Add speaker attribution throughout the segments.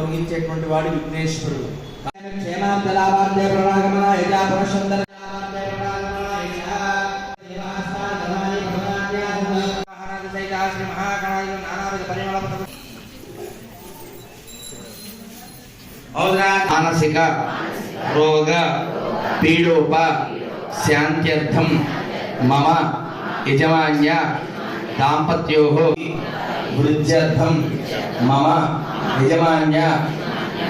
Speaker 1: తొలగించేటువంటి వాడు విఘ్నేశ్వరుడు. క్షేమాంతలాభార్థే ప్రణాగమన యజా పురుషందర మానసిక రోగ పీడోప శాంత్యర్థం మమ యజమాన్య దాంపత్యో వృద్ధ్యర్థం మమ యజమాన్య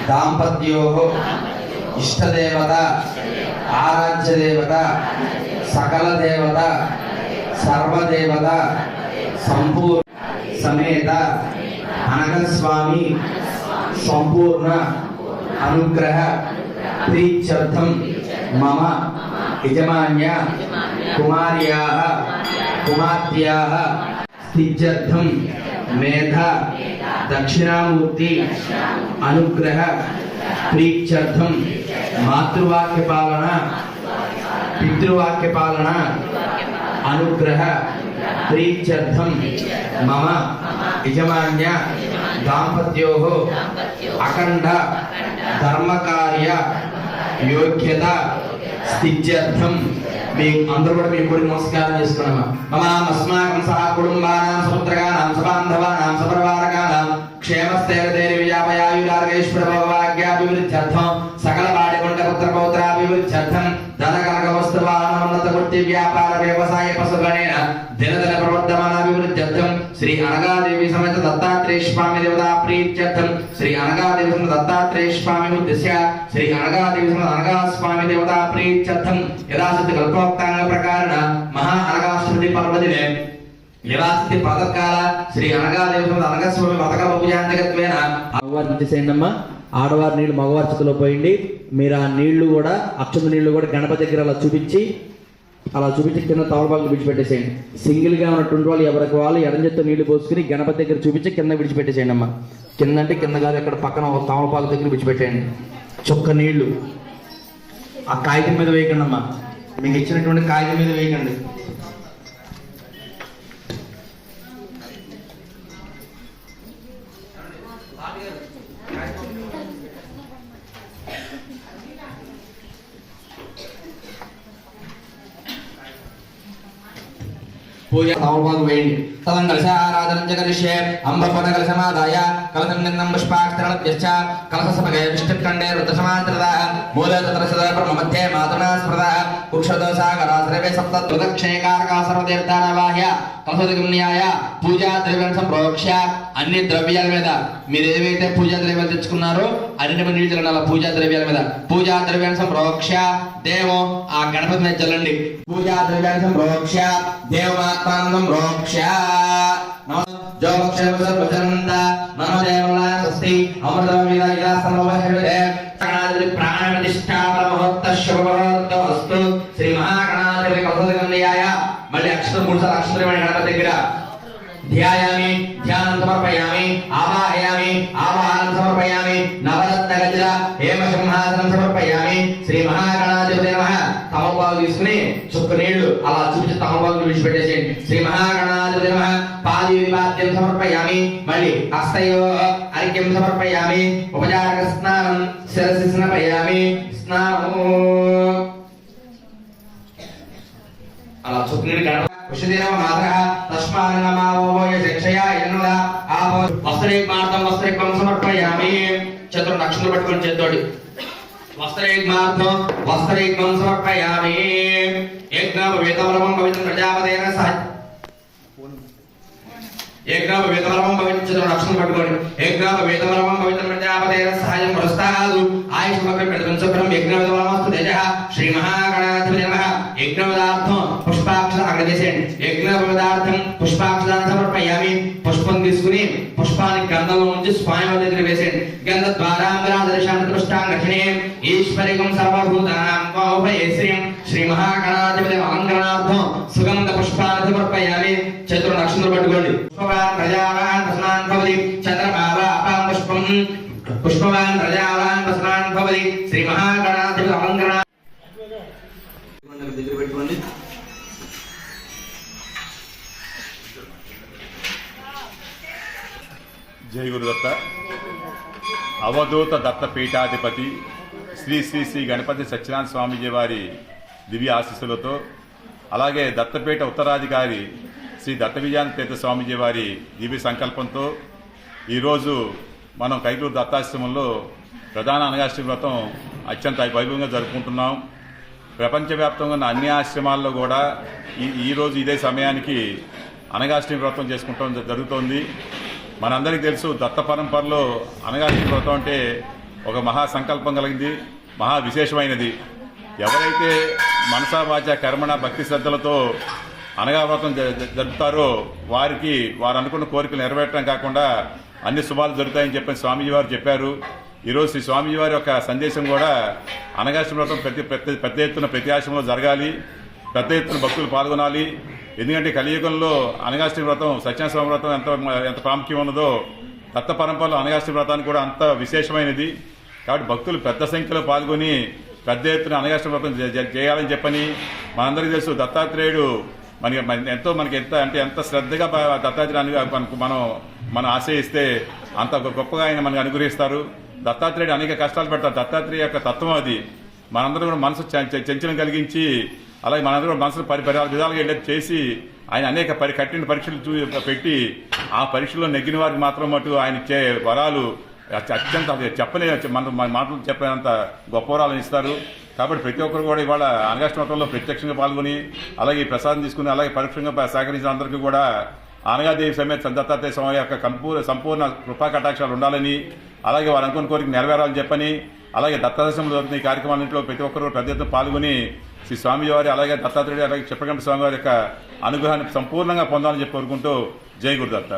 Speaker 1: దాంపత్యో ఇష్టదేవత ఆరాధ్యదేవత సకల దేవత సర్వదేవత సంపూర్ణ సమేత అనగస్వామి సంపూర్ణ అనుగ్రహ ప్రీత్యర్థం మమ యజమాన్య కుమార్యా కుమార్త్యా స్థిత్యర్థం మేధ దక్షిణామూర్తి అనుగ్రహ ప్రీత్యర్థం మాతృవాక్య పాలన పితృవాక్య పాలన అనుగ్రహ ప్రీత్యర్థం మమ యజమాన్య దాంపత్యో అఖండ ధర్మకార్య యోగ్యత స్థిత్యర్థం మీ అందరూ కూడా మీ కూడా నమస్కారం చేసుకున్నామా మమ అస్మాకం సహా కుటుంబానాం సముద్రగానాం సబాంధవానాం సపరివారకానాం. క్షేమస్థైర్యధైర్య విజాపయాయురార్గేశ్వర భవవాగ్యాభివృద్ధ్యర్థం సకల పాడికొండ పుత్ర పౌత్రాభివృద్ధ్యర్థం. ధన కనక వస్తు వృత్తి వ్యాపార వ్యవసాయ పశుగణేన దినదిన ప్రవర్ధమానాభివృద్ధ్యర్థం శ్రీ అనగాదేవి సమేత దత్తాత్రేయ స్వామి దేవతా ప్రీత్యర్థం శ్రీ అనగాదేవి సమేత దత్తాత్రేయ స్వామి ఉద్దేశ్య శ్రీ అనగాదేవి సమేత అనగా స్వామి దేవతా ప్రీత్యర్థం. యథాశక్తి కల్పోక్తాంగ ప్రకారణ మహా అనగాశ్రుతి పర్వదినే. నివాసి ప్రాతకాల శ్రీ అనగాదేవి సమేత అనగస్వామి పథక పూజాంతకత్వేన
Speaker 2: మగవారి చేసేయండి ఆడవారి నీళ్ళు మగవారి చేతిలో పోయింది. మీరు ఆ నీళ్ళు కూడా అక్షత నీళ్ళు కూడా గణపతి దగ్గర అలా చూపించి అలా చూపించి కింద తవలపాలు విడిచిపెట్టేసేయండి. సింగిల్గా ఉన్నటువంటి వాళ్ళు ఎవరికి వాళ్ళు ఎడం నీళ్ళు పోసుకుని గణపతి దగ్గర చూపించి కింద విడిచిపెట్టేసేయండి అమ్మా. కింద అంటే కింద కాదు ఇక్కడ పక్కన ఒక తవలపాల దగ్గర విడిచిపెట్టేయండి. చొక్క నీళ్ళు. ఆ కాగితం మీద వేయకండి అమ్మా. మీకు ఇచ్చినటువంటి కాగితం మీద వేయకండి.
Speaker 1: పూజ తమోపాకు వేయండి తదం కలశ ఆరాధనం చ కరిష్యే అంబపద కలశమాదాయ కలశం నిన్నం పుష్పాక్షరణభ్యశ్చ కలశ సమగే విష్ణుఖండే రుద్రసమాంతరద మూల తత్ర సదా బ్రహ్మ మధ్యే మాతునా స్మృత కుక్షదో సాగరా సర్వే సప్త త్రిదక్షేకారకా సర్వతీర్థానవాహ్య కలశదిగమ్యాయ పూజా ద్రవ్యం సంప్రోక్ష అన్ని ద్రవ్యాల మీద మీరు ఏవైతే పూజా ద్రవ్యాలు తెచ్చుకున్నారో అన్ని నీళ్ళు చల్లండి పూజా ద్రవ్యాల మీద. పూజా ద్రవ్యాన్ని సంప్రోక్ష దేవం ఆ గణపతి మీద చల్లండి. పూజా ద్రవ్యాన్ని సంప్రోక్ష దేవ ప్రోక్ష్య రోక్ష జోక్షేమ సర్వజనంద స్వస్తి అమృతం ఇలా సమవహే గణాధిపతి ప్రాణప్రతిష్ఠా పరమహోత్త శుభమహోత్త వస్తు శ్రీ మహాగణాధిపతి మళ్ళీ అక్షరం మూడు సార్లు గణపతి దగ్గర ధ్యాయామి ధ్యానం సమర్పయామి ఆవాహయామి ఆవాహ తాంబాలు తీసుకుని చుక్క నీళ్ళు అలా చూపించి తమపాలు విడిచిపెట్టేసేయండి. శ్రీ మహాగణాధిపతి నమ. పాది వివాద్యం సమర్పయామి. మళ్ళీ హస్తయో అర్ఘ్యం సమర్పయామి. ఉపచారక స్నానం శిరసి స్నపయామి స్నానము. అలా చుక్క చుక్కుని గణప విషదేవ మాతర తస్మాన్నమావోయ శిక్షయ ఎన్నుల ఆపో వస్త్రేక్ మార్తం వస్త్రేక్ సమర్పయామి. చతుర్ నక్షత్రం పట్టుకొని చేతోడి వస్త్రేగ్మార్థం వస్త్రేగ్మం సమర్పయామి యజ్ఞాప వేదవలమం ప్రజాపతేన సహ ఏగ్రామ వేదవరమం రక్షణ పట్టుకోండి. ప్రజాపతేన సహాయం పురస్తాదు. తేజ. శ్రీ మహాగణాధిపతి యజ్ఞవేదార్థం పుష్పాక్ష అక్కడ చేసేయండి. యజ్ఞవేదార్థం పుష్పాక్షదాన్ని సమర్పయామి. పుష్పం తీసుకుని పుష్పాన్ని గంధంలో ఉంచి స్వామి దగ్గర వేసేయండి. గంధ ద్వారాంబరాదర్శాంతృష్టాంగఠినే ఈశ్వరికం సర్వభూతానాం వాహుభయ శ్రీ మహాగణాధిపతి అలంకరణార్థం సుగంధ పుష్పాన్ని సమర్పయామి. చతుర్ నక్షత్రం పట్టుకోండి. పుష్పవాన్ ప్రజావాన్ ప్రసనాన్ భవతి. చంద్రబాబ పుష్పం. పుష్పవాన్ ప్రజావాన్ ప్రసనాన్ భవతి. శ్రీ మహాగణ
Speaker 3: జై గురుదత్త అవధూత దత్త పీఠాధిపతి శ్రీ శ్రీ శ్రీ గణపతి సత్యనారాయణ స్వామీజీ వారి దివ్య ఆశీస్సులతో అలాగే దత్తపీఠ ఉత్తరాధికారి శ్రీ దత్త విజయానంద తీర్థ స్వామీజీ వారి దివ్య సంకల్పంతో ఈరోజు మనం కైకూరు దత్తాశ్రమంలో ప్రధాన అనగాశ్రమ వ్రతం అత్యంత వైభవంగా జరుపుకుంటున్నాం. ప్రపంచవ్యాప్తంగా ఉన్న అన్ని ఆశ్రమాల్లో కూడా ఈ ఈరోజు ఇదే సమయానికి అనగాశ్రమ వ్రతం చేసుకుంటాం జరుగుతోంది. మనందరికీ తెలుసు దత్త పరంపరలో అనగాష్ట్రి వ్రతం అంటే ఒక మహా సంకల్పం కలిగింది మహా విశేషమైనది. ఎవరైతే మనసా వాచ కర్మణ భక్తి శ్రద్ధలతో అనగా వ్రతం జ- జరుపుతారో వారికి వారు అనుకున్న కోరికలు నెరవేర్చడం కాకుండా అన్ని శుభాలు జరుగుతాయని చెప్పని స్వామీజీ వారు చెప్పారు. ఈరోజు శ్రీ స్వామీజీ వారి యొక్క సందేశం కూడా అనగాష్ట్ర వ్రతం ప్రతి ప్రతి పెద్ద ఎత్తున ప్రతి ఆశ్రమంలో జరగాలి. పెద్ద ఎత్తున భక్తులు పాల్గొనాలి. ఎందుకంటే కలియుగంలో అనగాష్టి వ్రతం సత్యనారాయణ వ్రతం ఎంత ఎంత ప్రాముఖ్యం ఉన్నదో దత్త పరంపరలో అనగాష్టి వ్రతానికి కూడా అంత విశేషమైనది. కాబట్టి భక్తులు పెద్ద సంఖ్యలో పాల్గొని పెద్ద ఎత్తున అనగాష్ట్రి వ్రతం చేయాలని చెప్పని మనందరికీ తెలుసు దత్తాత్రేయుడు మనకి మన- ఎంతో మనకి ఎంత అంటే ఎంత శ్రద్ధగా దత్తాత్రేయుడు మనకు మనం మనం ఆశ్రయిస్తే అంత గొప్పగా ఆయన మనకు అనుగ్రహిస్తారు. దత్తాత్రేయుడు అనేక కష్టాలు పెడతారు. దత్తాత్రేయ యొక్క తత్వం అది. మనందరం కూడా మనసు చ- చంచలం కలిగించి అలాగే మనందరం మనసులో పరి పరి విధాలుగా వెళ్ళేది చేసి ఆయన అనేక పరి కఠిన పరీక్షలు చూ పెట్టి ఆ పరీక్షలో నెగ్గిన వారికి మాత్రం మటు ఆయన ఇచ్చే వరాలు అత్యంత చెప్పలే మన మాటలు చెప్పినంత గొప్ప వరాలను ఇస్తారు. కాబట్టి ప్రతి ఒక్కరు కూడా ఇవాళ అనగాష్టమతంలో ప్రత్యక్షంగా పాల్గొని అలాగే ఈ ప్రసాదం తీసుకుని అలాగే పరోక్షంగా సహకరించిన అందరికీ కూడా అనగాదేవి సమేత దత్తాత్రేయ స్వామి యొక్క సంపూర్ణ సంపూర్ణ కృపా కటాక్షాలు ఉండాలని అలాగే వారు అనుకున్న కోరిక నెరవేరాలని చెప్పని అలాగే దత్తాదశంలో జరుగుతున్న ఈ కార్యక్రమాలన్నింటిలో ప్రతి ఒక్కరు పెద్ద ఎత్తున పాల్గొని శ్రీ స్వామివారి అలాగే దత్తాత్రేయుడు అలాగే చెప్పగంట స్వామి వారి యొక్క అనుగ్రహాన్ని సంపూర్ణంగా పొందాలని చెప్పి కోరుకుంటూ జై గురుదత్త.